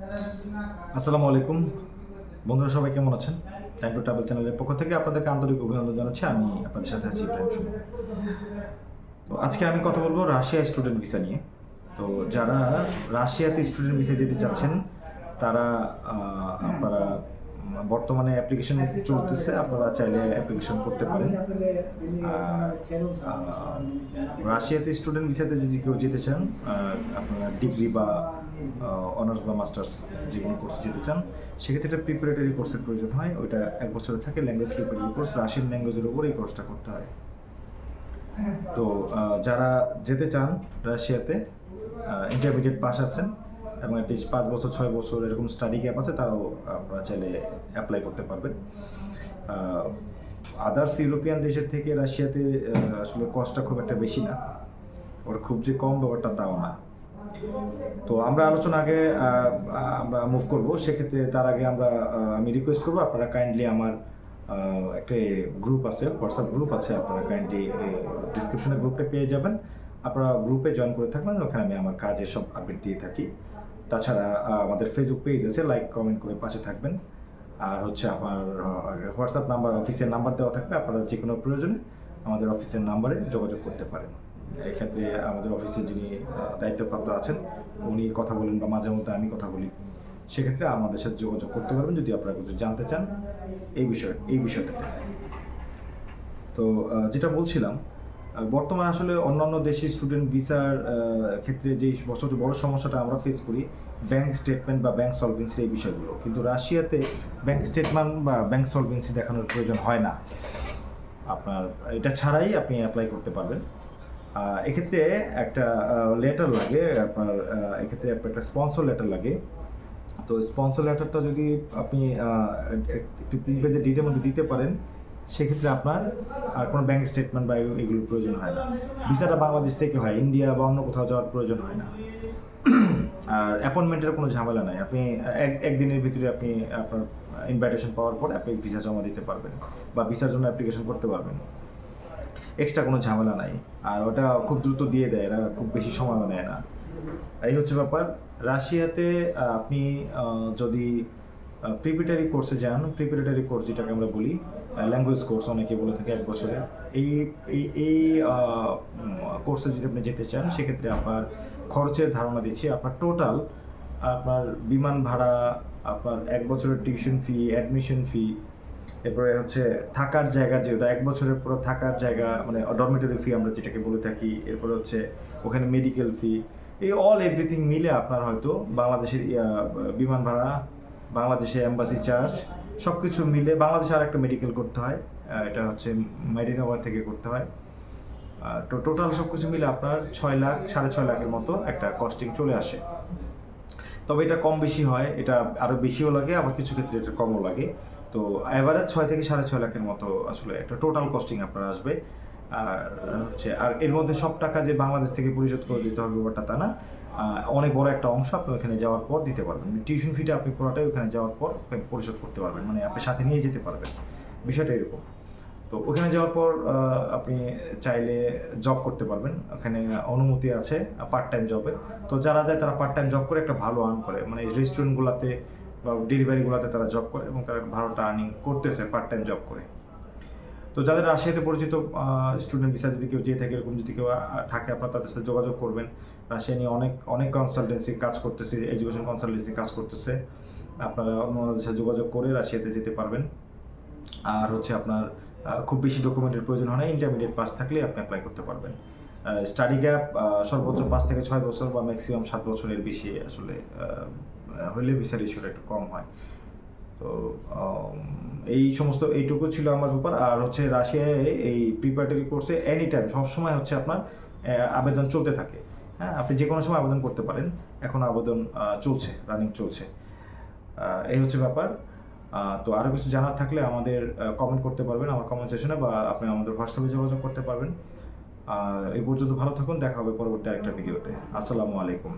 আসসালামু আলাইকুম। বন্ধুরা, সবাই কেমন আছেন? টাইম টু ট্রাভেল চ্যানেলের পক্ষ থেকে আপনাদেরকে আন্তরিক অভিনন্দন জানাচ্ছি। আমি আপনাদের সাথে আছি ইব্রাহিম তো আজকে আমি কথা বলব রাশিয়া স্টুডেন্ট ভিসা নিয়ে। তো যারা রাশিয়াতে স্টুডেন্ট ভিসা যেতে চাচ্ছেন, তারা আপনারা বর্তমানে অ্যাপ্লিকেশন চলতেছে, আপনারা চাইলে অ্যাপ্লিকেশন করতে পারেন। রাশিয়াতে স্টুডেন্ট ভিসাতে যদি কেউ যেতে চান আপনারা ডিগ্রি বা অনার্স বা মাস্টার্স যে কোনো কোর্সে যেতে চান, সেক্ষেত্রে একটা প্রিপারেটরি কোর্সের প্রয়োজন হয়। ওইটা এক বছরের থাকে ল্যাঙ্গুয়েজ প্রিপারেটরি কোর্স রাশিয়ান ল্যাঙ্গুয়েজের উপর এই কোর্সটা করতে হয়। তো যারা যেতে চান রাশিয়াতে ইন্টারমিডিয়েট পাস আছেন এবং অ্যাটলিস্ট পাঁচ বছর, ছয় বছর এরকম স্টাডি গ্যাপ আছে, তারাও আপনারা চাইলে অ্যাপ্লাই করতে পারবেন। আদার্স ইউরোপিয়ান দেশের থেকে রাশিয়াতে আসলে কস্টটা খুব একটা বেশি না। ওর খুব যে কম ব্যাপারটা তাও না। তো আমরা আলোচনা আগে আমরা মুভ করব। সেক্ষেত্রে তার আগে আমরা আমি রিকোয়েস্ট করব, আপনারা কাইন্ডলি আমার একটা গ্রুপ আছে হোয়াটসঅ্যাপ গ্রুপ আছে, আপনারা কাইন্ডলি ডিসক্রিপশনে গ্রুপটা পেয়ে যাবেন। আপনারা গ্রুপে জয়েন করে থাকবেন, ওখানে আমি আমার কাজের সব আপডেট দিয়ে থাকি। তাছাড়া আমাদের ফেসবুক পেজ আছে লাইক কমেন্ট করে পাশে থাকবেন। আর হচ্ছে আমার হোয়াটসঅ্যাপ নাম্বার অফিসের নাম্বার দেওয়া থাকবে, আপনারা যে কোনো প্রয়োজনে আমাদের অফিসের নাম্বারে যোগাযোগ করতে পারেন। এক্ষেত্রে আমাদের অফিসে যিনি দায়িত্বপ্রাপ্ত আছেন, উনি কথা বলেন বা মাঝে মধ্যে আমি কথা বলি। সেক্ষেত্রে আমাদের সাথে যোগাযোগ করতে পারবেন যদি আপনারা কিছু জানতে চান। এই বিষয়, এই বিষয়টাতে। তো যেটা বলছিলাম বর্তমানে আসলে অন্যান্য দেশি স্টুডেন্ট ভিসার ক্ষেত্রে যে সবচেয়ে বড় সমস্যাটা আমরা ফেস করি ব্যাংক স্টেটমেন্ট বা ব্যাংক সলভেন্সি এই বিষয়গুলো। কিন্তু রাশিয়াতে ব্যাংক স্টেটমেন্ট বা ব্যাংক সলভেন্সি দেখানোর প্রয়োজন হয় না। আপনার, এটা ছাড়াই আপনি অ্যাপ্লাই করতে পারবেন। এক্ষেত্রে একটা লেটার লাগে, আপনার এক্ষেত্রে একটা স্পন্সর লেটার লাগে। তো স্পন্সর লেটারটা যদি আপনি একটু তিন পেজের মধ্যে দিতে পারেন সেক্ষেত্রে আপনার আর কোনো ব্যাংক স্টেটমেন্ট বা এগুলোর প্রয়োজন হয় না। ভিসাটা বাংলাদেশ থেকে হয় ইন্ডিয়া বা অন্য কোথাও যাওয়ার প্রয়োজন হয় না। আর অ্যাপয়েন্টমেন্টের কোনো ঝামেলা নাই। আপনি এক, একদিনের ভিতরে আপনি আপনার ইনভাইটেশন পাওয়ার পর আপনি ভিসা জমা দিতে পারবেন বা ভিসার জন্য অ্যাপ্লিকেশন করতে পারবেন। এক্সট্রা কোনো ঝামেলা নাই। আর ওটা খুব দ্রুত দিয়ে দেয়, এরা খুব বেশি সময়ও নেয় না। এই হচ্ছে ব্যাপার। রাশিয়াতে আপনি যদি প্রিপারেটারি কোর্সে যান। প্রিপারেটারি কোর্স যেটাকে আমরা বলি ল্যাঙ্গুয়েজ কোর্স অনেকে বলে থাকে এক বছরে। এই এই এই কোর্সে যদি আপনি যেতে চান, সেক্ষেত্রে আপনার খরচের ধারণা দিচ্ছি, আপনার টোটাল আপনার বিমান ভাড়া, আপনার এক বছরের টিউশন ফি অ্যাডমিশন ফি এরপরে হচ্ছে থাকার জায়গা যেটা এক বছরের পর থাকার জায়গা মানে ডরমেটরি ফি আমরা যেটাকে বলে থাকি, এরপরে হচ্ছে ওখানে মেডিকেল ফি এই অল এভরিথিং মিলে আপনার হয়তো বাংলাদেশের বিমান ভাড়া বাংলাদেশে এম্বাসি চার্জ সব কিছু মিলে বাংলাদেশে আর একটা মেডিকেল করতে হয়। এটা হচ্ছে মেডিনোভার থেকে করতে হয়। তো টোটাল সব কিছু মিলে আপনার ছয় লাখ, সাড়ে ছয় লাখের মতো একটা কস্টিং চলে আসে। তবে এটা কম বেশি হয়, এটা আরও বেশিও লাগে, আবার কিছু ক্ষেত্রে এটা কমও লাগে। তো এভারেজ ছয় থেকে সাড়ে ছয় লাখের মতো আসলে একটা টোটাল কস্টিং আপনার আসবে। আর হচ্ছে, আর এর মধ্যে সব টাকা যে বাংলাদেশ থেকে পরিশোধ করে দিতে হবে ব্যাপারটা তা না। অনেক বড় একটা অংশ আপনি ওখানে যাওয়ার পর দিতে পারবেন। টিউশন ফিটা আপনি পুরোটাই ওখানে যাওয়ার পর পরিশোধ করতে পারবেন। মানে আপনি সাথে নিয়ে যেতে পারবেন। বিষয়টা এরকম। তো ওখানে যাওয়ার পর আপনি চাইলে জব করতে পারবেন। ওখানে অনুমতি আছে পার্ট টাইম জবে তো যারা যায় তারা পার্ট টাইম জব করে একটা ভালো আর্ন করে। মানে রেস্টুরেন্টগুলোতে বা ডেলিভারিগুলোতে তারা জব করে এবং তারা ভালোটা আর্নিং করতেছে পার্ট টাইম জব করে। তো যাদের রাশিয়াতে পরিচিত স্টুডেন্ট ভিসা যদি কেউ যেয়ে থাকে, এরকম যদি কেউ থাকে, আপনার তাদের সাথে যোগাযোগ করবেন। রাশিয়া নিয়ে অনেক অনেক কনসালটেন্সি কাজ করতেছে এডুকেশন কনসালটেন্সি কাজ করতেছে। আপনারা অন্য অন্যদের সাথে যোগাযোগ করে রাশিয়াতে যেতে পারবেন। আর হচ্ছে আপনার খুব বেশি ডকুমেন্টের প্রয়োজন হয় না ইন্টারমিডিয়েট পাস থাকলে আপনি অ্যাপ্লাই করতে পারবেন। স্টাডি গ্যাপ সর্বোচ্চ পাঁচ থেকে ছয় বছর বা ম্যাক্সিমাম সাত বছরের বেশি আসলে হলে ভিসার ইস্যুটা একটু কম হয়। তো এই সমস্ত এইটুকু ছিল আমার ব্যাপার। আর হচ্ছে রাশিয়ায় এই প্রিপারেটরি কোর্সে এনি টাইম সবসময় হচ্ছে আপনার আবেদন চলতে থাকে। হ্যাঁ আপনি যে কোনো সময় আবেদন করতে পারেন। এখন আবেদন চলছে রানিং চলছে। এই হচ্ছে ব্যাপার। তো আরও কিছু জানার থাকলে আমাদের কমেন্ট করতে পারবেন আমার কমেন্ট সেশনে বা আপনি আমাদের হোয়াটসঅ্যাপে যোগাযোগ করতে পারবেন। এই পর্যন্ত ভালো থাকুন দেখা হবে পরবর্তী আরেকটা ভিডিওতে আসসালামু আলাইকুম।